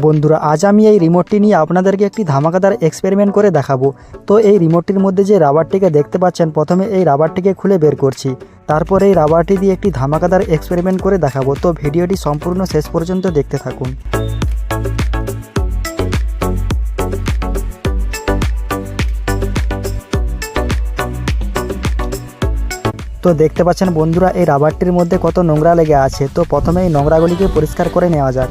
বন্ধুরা, আজ আমি এই রিমোটটি নিয়ে আপনাদেরকে একটি ধামাকাদার এক্সপেরিমেন্ট করে দেখাবো। তো এই রিমোটটির মধ্যে যে রাবারটিকে দেখতে পাচ্ছেন, প্রথমে এই রাবারটিকে খুলে বের করছি। তারপর এই রাবারটি দিয়ে একটি ধামাকাদার এক্সপেরিমেন্ট করে দেখাবো। তো ভিডিওটি সম্পূর্ণ শেষ পর্যন্ত দেখতে থাকুন। তো দেখতে পাচ্ছেন বন্ধুরা, এই রাবারটির মধ্যে কত নোংরা লেগে আছে। তো প্রথমে এই নোংরাগুলিকে পরিষ্কার করে নেওয়া যাক।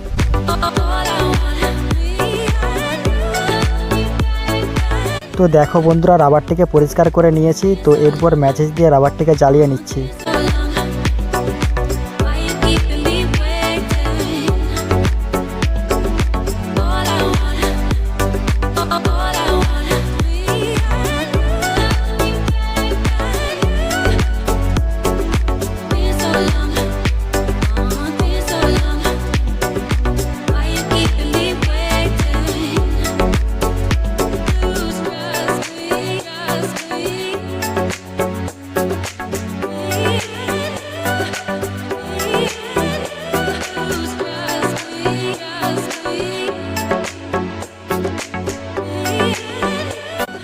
তো দেখো বন্ধুরা রাবারটিকে পরিষ্কার করে নিয়েছি তো এরপর ম্যাচেস দিয়ে রাবারটিকে জ্বালিয়ে নিচ্ছি।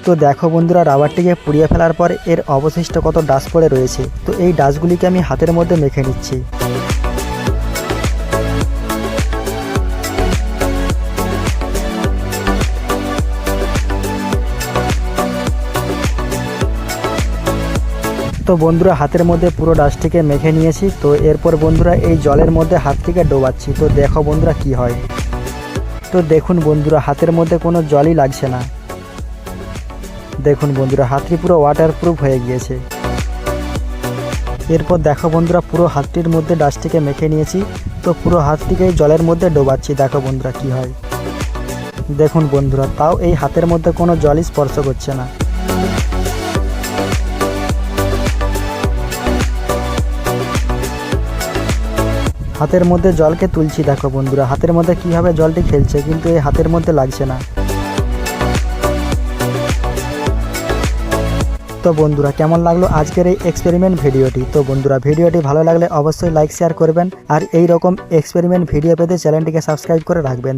তো দেখো বন্ধুরা, রাবারটিকে পুড়িয়ে ফেলার পর এর অবশিষ্ট কত ডাস পড়ে রয়েছে। তো এই ডাসগুলিকে আমি হাতের মধ্যে মেখে নিচ্ছি। তো বন্ধুরা, হাতের মধ্যে পুরো ডাস্টটিকে মেখে নিয়েছি। তো এরপর বন্ধুরা, এই জলের মধ্যে হাতটিকে ডোবাচ্ছি। তো দেখো বন্ধুরা কি হয়। তো দেখুন বন্ধুরা, হাতের মধ্যে কোনো জলই লাগছে না। দেখুন বন্ধুরা, হাতটি পুরো ওয়াটারপ্রুফ হয়ে গিয়েছে। এরপর দেখো বন্ধুরা, পুরো হাতটির মধ্যে ডাস্টটিকে মেখে নিয়েছি। তো পুরো হাতটিকে জলের মধ্যে ডোবাচ্ছি, দেখো বন্ধুরা কি হয়। দেখুন বন্ধুরা, তাও এই হাতের মধ্যে কোনো জলই স্পর্শ করছে না। হাতের মধ্যে জলকে তুলছি, দেখো বন্ধুরা, হাতের মধ্যে কীভাবে জলটি খেলছে, কিন্তু এই হাতের মধ্যে লাগছে না। তো বন্ধুরা, কেমন লাগল আজকের এই এক্সপেরিমেন্ট ভিডিওটি? তো বন্ধুরা, ভিডিওটি ভালো লাগলে অবশ্যই লাইক শেয়ার করবেন। আর এই রকম এক্সপেরিমেন্ট ভিডিও পেতে চ্যানেলটিকে সাবস্ক্রাইব করে রাখবেন।